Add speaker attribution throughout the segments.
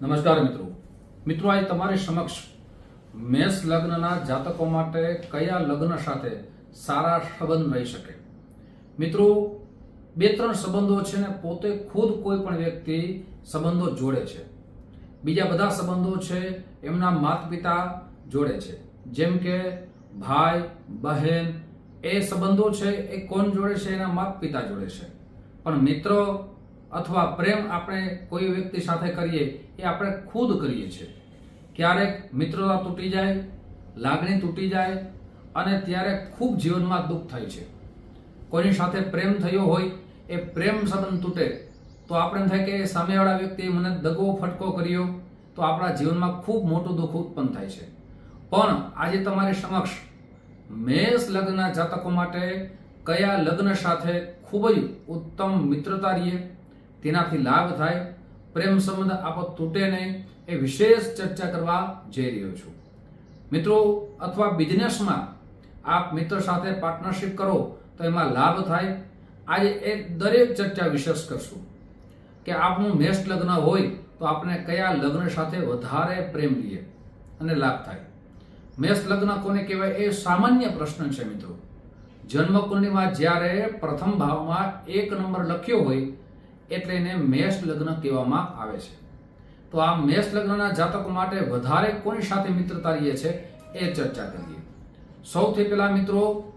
Speaker 1: નમસ્કાર મિત્રો. મિત્રો, આજે તમારી સમક્ષ મેષ લગ્નના જાતકો માટે કયા લગ્ન સાથે સારા સંબંધ રહી શકે? મિત્રો, બે ત્રણ સંબંધો છે ને, પોતે ખુદ કોઈ પણ વ્યક્તિ સંબંધો જોડે છે. બીજા બધા સંબંધો છે, એમના માતા પિતા જોડે છે. જેમ કે ભાઈ, બહેન, એ સંબંધો છે, એ કોણ જોડે છે? એના માતા પિતા જોડે છે. પણ મિત્રો અથવા પ્રેમ આપણે કોઈ વ્યક્તિ સાથે કરીએ, એ આપણે ખુદ કરીએ છીએ. ક્યારેક મિત્રતા તૂટી જાય, લાગણી તૂટી જાય, અને ત્યારે ખૂબ જીવનમાં દુઃખ થાય છે. કોઈની સાથે પ્રેમ થયો હોય, એ પ્રેમ સંબંધ તૂટે, તો આપણે થાય કે સામેવાળા વ્યક્તિએ મને દગો ફટકો કર્યો, તો આપણા જીવનમાં ખૂબ મોટું દુઃખ ઉત્પન્ન થાય છે. પણ આજે તમારી સમક્ષ મેષ લગ્નના જાતકો માટે કયા લગ્ન સાથે ખૂબ જ ઉત્તમ મિત્રતા રહીએ? તેનાથી લાભ થાય, પ્રેમ સંબંધ આપો તૂટે નહીં, એ વિશેષ ચર્ચા કરવા જઈ રહ્યો છું. મિત્રો, અથવા બિઝનેસમાં આપ મિત્ર સાથે પાર્ટનરશિપ કરો, તો એમાં લાભ થાય. આજે એ દરેક ચર્ચા વિશેષ કરશું. કે આપનું મેષ લગ્ન હોય, તો આપણે કયા લગ્ન સાથે વધારે પ્રેમ લઈએ અને લાભ થાય? મેષ લગ્ન કોને કહેવાય? એ સામાન્ય પ્રશ્ન છે મિત્રો. જન્મકુંડલીમાં જ્યારે પ્રથમ ભાવમાં એક નંબર લખ્યો હોય એટલે એને મેષ લગ્ન કહેવામાં આવે છે. તો આ મેષ લગ્નના જાતકો માટે વધારે કોની સાથે મિત્રતા રહીએ છે એ ચર્ચા કરીએ. સૌથી પહેલા મિત્રો,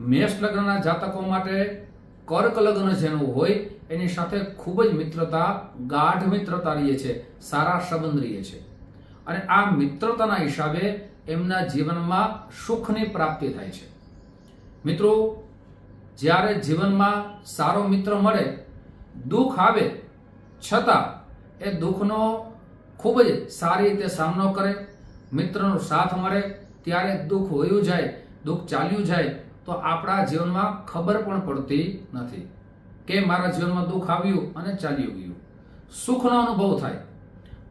Speaker 1: મેષ લગ્નના જાતકો માટે કર્ક લગ્ન જેનું હોય, એની સાથે ખૂબ જ મિત્રતા, ગાઢ મિત્રતા રહીએ છે, સારા સંબંધ રહીએ છે. અને આ મિત્રતાના હિસાબે એમના જીવનમાં સુખની પ્રાપ્તિ થાય છે. મિત્રો, જ્યારે જીવનમાં સારો મિત્ર મળે દુઃખ આવે છતાં એ દુઃખનો ખૂબ જ સારી રીતે સામનો કરે, મિત્રનો સાથ મળે, ત્યારે દુઃખ હોયું જાય, દુઃખ ચાલ્યું જાય, તો આપણા જીવનમાં ખબર પણ પડતી નથી કે મારા જીવનમાં દુઃખ આવ્યું અને ચાલ્યું ગયું. સુખનો અનુભવ થાય.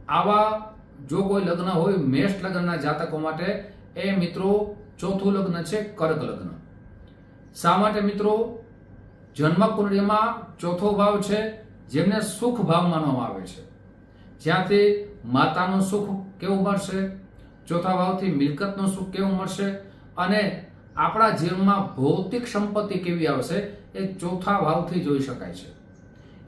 Speaker 1: આવા જો કોઈ લગ્ન હોય, મેષ લગ્નના જાતકો માટે એ મિત્રો ચોથું લગ્ન છે, કર્ક લગ્ન. શા માટે મિત્રો? જન્મ કુંડળીમાં ચોથો ભાવ છે, જેમને સુખ ભાવ માનવામાં આવે છે. જ્યાંથી માતાનું સુખ કેવું મળશે? ચોથા ભાવથી મિલકતનું સુખ કેવું મળશે? અને આપણા જીવનમાં ભૌતિક સંપત્તિ કેવી આવશે એ ચોથા ભાવથી જોઈ શકાય છે.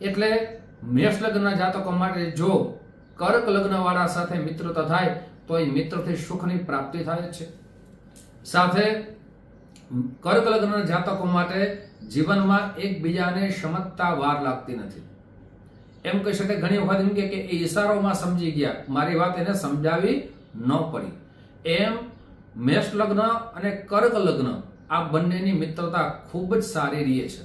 Speaker 1: એટલે મેષ લગ્નના જાતકો માટે જો કર્ક લગ્નવાળા સાથે મિત્રતા થાય, તો એ મિત્રથી સુખની પ્રાપ્તિ થાય છે. સાથે કર્ક લગ્નના જાતકો માટે જીવનમાં એકબીજાને સમજતા વાર લાગતી નથી. એમ કહી શકાય, ઘણી વખત એમ કે એ ઈશારોમાં સમજી ગયા. મારી વાત એને સમજાવી ન પડી. એમ મેષ લગ્ન અને કર્ક લગ્ન આ બંનેની મિત્રતા ખૂબ જ સારી રહી છે.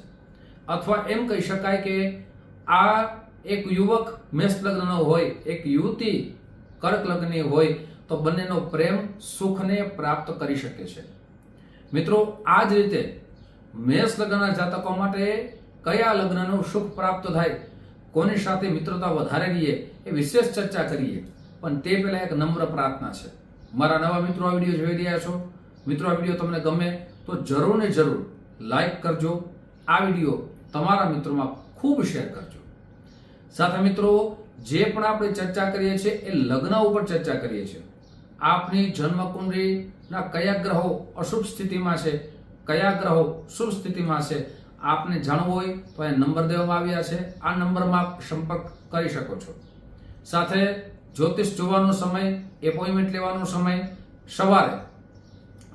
Speaker 1: અથવા એમ કહી શકાય કે આ એક યુવક મેષ લગ્નનો હોય, એક યુવતી કર્ક લગ્નની હોય, તો બંનેનો પ્રેમ સુખને પ્રાપ્ત કરી શકે છે. મિત્રો, આ જ રીતે મેષ લગ્નના જાતકો માટે કયા લગ્નનું સુખ પ્રાપ્ત થાય, કોની સાથે મિત્રતા વધારે રહીએ એ વિશેષ ચર્ચા કરીએ. પણ તે પહેલા એક નમ્ર પ્રાર્થના છે. મારા નવા મિત્રો આ વીડિયો જોઈ રહ્યા છો? મિત્રો, આ વીડિયો તમને ગમે તો જરૂર ને જરૂર લાઈક કરજો. આ વીડિયો તમારા મિત્રોમાં ખૂબ શેર કરજો. સાથે મિત્રો, જે પણ આપણે ચર્ચા કરીએ છીએ એ લગ્ન ઉપર ચર્ચા કરીએ છીએ. આપની જન્મ કુંડળીના કયા ગ્રહો અશુભ સ્થિતિમાં છે? કયા ગ્રહો શુભ સ્થિતિમાં છે? આપને જાણવું હોય તો એ નંબર દેવામાં આવ્યા છે. આ નંબરમાં આપ સંપર્ક કરી શકો છો. સાથે જ્યોતિષ જોવાનો સમય એપોઇન્ટમેન્ટ લેવાનો સમય, સવારે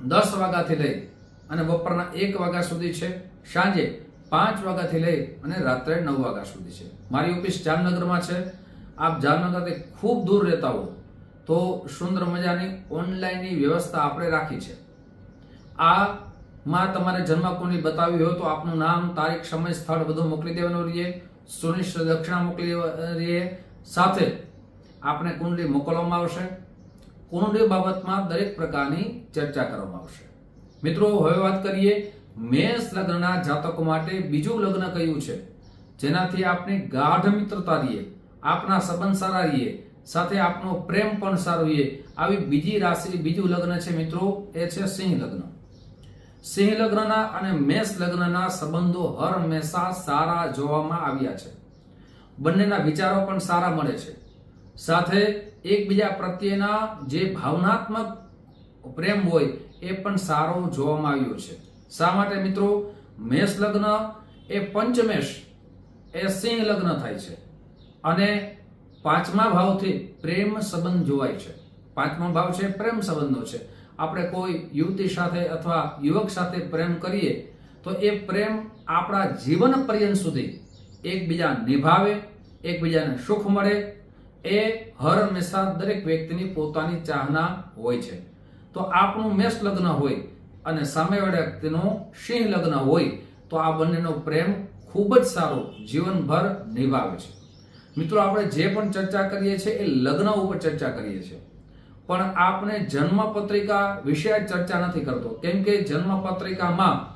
Speaker 1: દસ વાગ્યાથી લઈ અને બપોરના એક વાગ્યા સુધી છે. સાંજે પાંચ વાગ્યાથી લઈ અને રાત્રે નવ વાગ્યા સુધી છે. મારી ઓફિસ જામનગરમાં છે. આપ જામનગરથી ખૂબ દૂર રહેતા હો તો સુંદર મજાની ઓનલાઈનની વ્યવસ્થા આપણે રાખી છે. આ માં તમારે જન્મકુંડલી બતાવી હોય તો આપનું નામ, તારીખ, સમય, સ્થળ બધું મોકલી દેવાનું રહીએ. સુનિશ્ચિત દક્ષિણા મોકલી રહીએ. સાથે આપણે કુંડલી મોકલવામાં આવશે. કુંડલી બાબતમાં દરેક પ્રકારની ચર્ચા કરવામાં આવશે. મિત્રો, હવે વાત કરીએ મેષ લગ્નના જાતકો માટે બીજું લગ્ન કયું છે? જેનાથી આપની ગાઢ મિત્રતા રહીએ, આપના સંબંધ સારા રહીએ સાથે આપનો પ્રેમ પણ સારો રહીએ આવી બીજી રાશિ, બીજું લગ્ન છે મિત્રો, એ છે સિંહ લગ્ન. સિંહ લગ્નના અને મેષ લગ્નના સંબંધો હર હંમેશા સારા જોવામાં આવ્યા છે. બંનેના વિચારો પણ સારા મળે છે. સાથે એકબીજા પ્રત્યેના જે ભાવનાત્મક પ્રેમ હોય, એ પણ સારો જોવામાં આવ્યો છે. શા માટે મિત્રો? મેષ લગ્ન એ પંચમેષ એ સિંહ લગ્ન થાય છે. અને પાંચમા ભાવથી પ્રેમ સંબંધ જોવાય છે. પાંચમો ભાવ છે પ્રેમ સંબંધો છે. આપણે કોઈ યુવતી સાથે અથવા યુવક સાથે પ્રેમ કરીએ, તો એ પ્રેમ આપણા જીવન પર્યંત સુધી એકબીજા નિભાવે, એકબીજાને સુખ મળે. એ હર હંમેશા દરેક વ્યક્તિની પોતાની ચાહના હોય છે. તો આપણું મેષ લગ્ન હોય અને સામેવાળા વ્યક્તિનું સિંહ લગ્ન હોય, તો આ બંનેનો પ્રેમ ખૂબ જ સારો જીવનભર નિભાવે છે. મિત્રો, આપણે જે પણ ચર્ચા કરીએ છીએ એ લગ્ન ઉપર ચર્ચા કરીએ છીએ. પણ આપણે જન્મ પત્રિકા વિશે ચર્ચા નથી કરતો. કેમ કે જન્મ પત્રિકામાં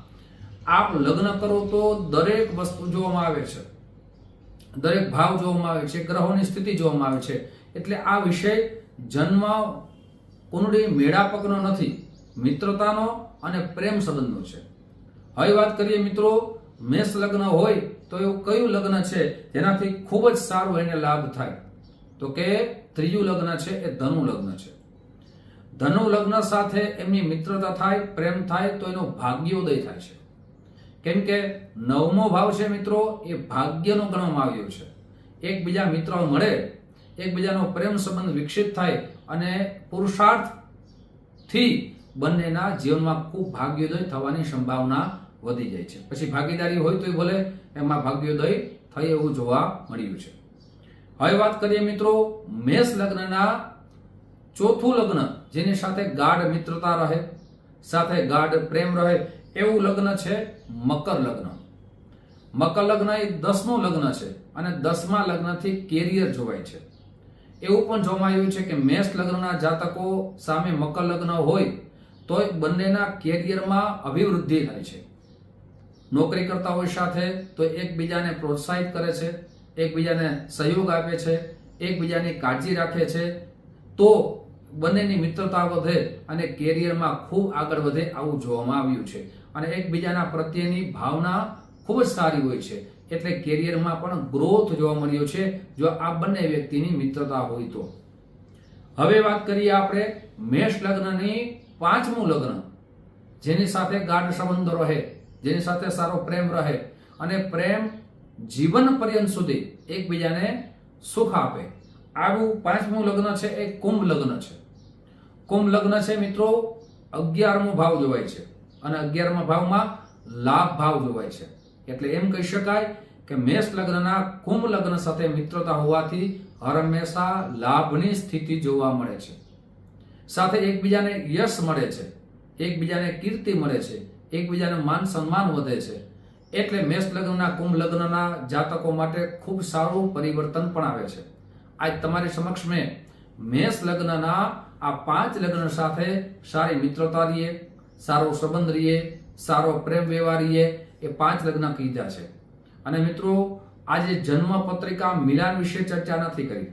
Speaker 1: આપ લગ્ન કરો તો દરેક વસ્તુ જોવામાં આવે છે. દરેક ભાવ જોવામાં આવે છે, ગ્રહોની સ્થિતિ જોવામાં આવે છે. એટલે આ વિષય જન્મ કુંડળી મેળાપકનો નથી, મિત્રતાનો અને પ્રેમ સંબંધનો છે. હવે વાત કરીએ મિત્રો, મેષ લગ્ન હોય તો એવું કયું લગ્ન છે જેનાથી ખૂબ જ સારો એને લાભ થાય? તો કે ત્રીજું લગ્ન છે એ ધનુ લગ્ન છે. ધનુ લગ્ન સાથે એમની મિત્રતા થાય, પ્રેમ થાય, તો એનો ભાગ્યોદય થાય છે. કેમ કે નવમો ભાવ છે મિત્રો, એ ભાગ્યનો ગણવામાં આવ્યો છે. એકબીજા મિત્રો મળે, એકબીજાનો પ્રેમ સંબંધ વિકસિત થાય અને પુરુષાર્થથી બંનેના જીવનમાં ખૂબ ભાગ્યોદય થવાની સંભાવના વધી જાય છે. પછી ભાગીદારી હોય તો ભલે એમાં ભાગ્યોદય થાય એવું જોવા મળ્યું છે. હવે વાત કરીએ મિત્રો મેષ લગ્નના ચોથું લગ્ન, જેની સાથે ગાઢ મિત્રતા રહે, સાથે ગાઢ પ્રેમ રહે, એવું લગ્ન છે મકર લગ્ન. મકર લગ્ન એ દસમું લગ્ન છે અને દસમા લગ્નથી કેરિયર જોવાય છે. એવું પણ જોવામાં આવ્યું છે કે મેષ લગ્નના જાતકો સામે મકર લગ્ન હોય તો બંનેના કેરિયરમાં અભિવૃદ્ધિ થાય છે. નોકરી કરતા હોય સાથે તો એકબીજાને પ્રોત્સાહિત કરે છે, એકબીજાને સહયોગ આપે છે, એકબીજાની કાળજી રાખે છે, તો બંનેની મિત્રતા વધે અને કેરિયરમાં ખૂબ આગળ વધે આવું જોવામાં આવ્યું છે. અને એકબીજાના પ્રત્યેની ભાવના ખૂબ જ સારી હોય છે. એટલે કેરિયરમાં પણ ગ્રોથ જોવા મળ્યો છે, જો આ બંને વ્યક્તિની મિત્રતા હોય તો. હવે વાત કરીએ આપણે મેષ લગ્નની પાંચમું લગ્ન, જેની સાથે ગાઢ સંબંધો રહે. જેની સાથે સારો પ્રેમ રહે અને પ્રેમ જીવન પર્યંત સુધી એકબીજાને સુખ આપે. આવું પાંચમું લગ્ન છે, એ કુંભ લગ્ન છે. કુંભ લગ્ન છે મિત્રો, અગિયારમો ભાવ જોવાય છે અને અગિયારમા ભાવમાં લાભ ભાવ જોવાય છે. એટલે એમ કહી શકાય કે મેષ લગ્નના કુંભ લગ્ન સાથે મિત્રતા હોવાથી હંમેશા લાભની સ્થિતિ જોવા મળે છે. સાથે એકબીજાને યશ મળે છે. એકબીજાને કીર્તિ મળે છે. એકબીજાને માન સન્માન વધે છે. એટલે મેષ લગ્નના, કુંભ લગ્નના જાતકો માટે ખૂબ સારું પરિવર્તન પણ આવે છે. આજ તમારી સમક્ષ મેં મેષ લગ્નના આ પાંચ લગ્ન સાથે સારી મિત્રતા રહીએ સારો સંબંધ રહીએ સારો પ્રેમ વ્યવહાર રહીએ એ પાંચ લગ્ન કીધા છે. અને મિત્રો, આજે જન્મ પત્રિકા મિલાન વિશે ચર્ચા નથી કરી.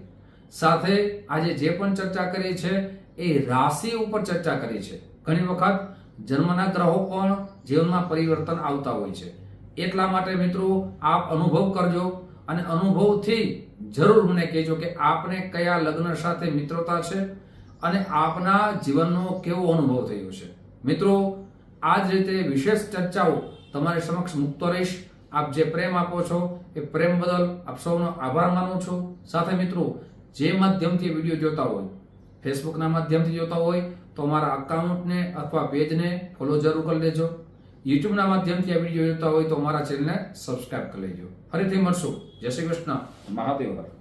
Speaker 1: સાથે આજે જે પણ ચર્ચા કરી છે, એ રાશિ ઉપર ચર્ચા કરી છે ઘણી વખત જન્મના ગ્રહો પણ જીવનમાં પરિવર્તન આવતા હોય છે. એટલા માટે મિત્રો આપ અનુભવ કરજો અને અનુભવથી જરૂર મને કહેજો કે આપને કયા લગ્ન સાથે મિત્રતા છે અને આપના જીવનનો કેવો અનુભવ થયો છે. મિત્રો, આ જ રીતે વિશેષ ચર્ચાઓ તમારી સમક્ષ મૂકતો રહીશ. આપ જે પ્રેમ આપો છો એ પ્રેમ બદલ આપ સૌનો આભાર માનું છું. સાથે મિત્રો, જે માધ્યમથી વીડિયો જોતા હોય ફેસબુકના માધ્યમથી જોતા હોય તો અમારા અકાઉન્ટને અથવા પેજને ફોલો જરૂર કરી લેજો. યુટ્યુબના માધ્યમથી આ વીડિયો જોતા હોય તો અમારા ચેનલને સબસ્ક્રાઇબ કરી લેજો. ફરીથી મળશું. જય શ્રી કૃષ્ણ. મહાદેવ.